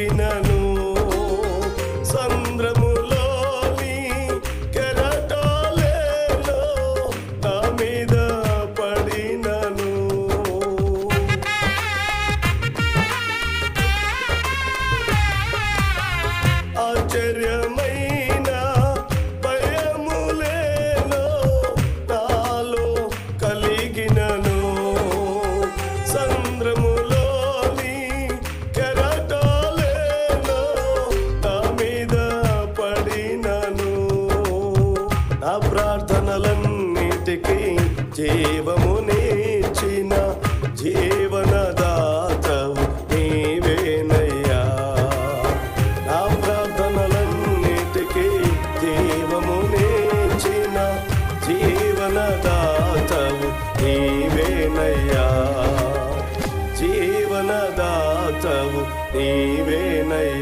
looking at నా ప్రార్థనలన్నిటికీ జీవమునిచ్చిన జీవనదాతవు నీవేనయ్యా. నా ప్రార్థనలన్నిటికీ జీవమునిచ్చిన జీవనదాతవు నీవేనయ్యా. జీవనదాతవు నీవేనయ్యా.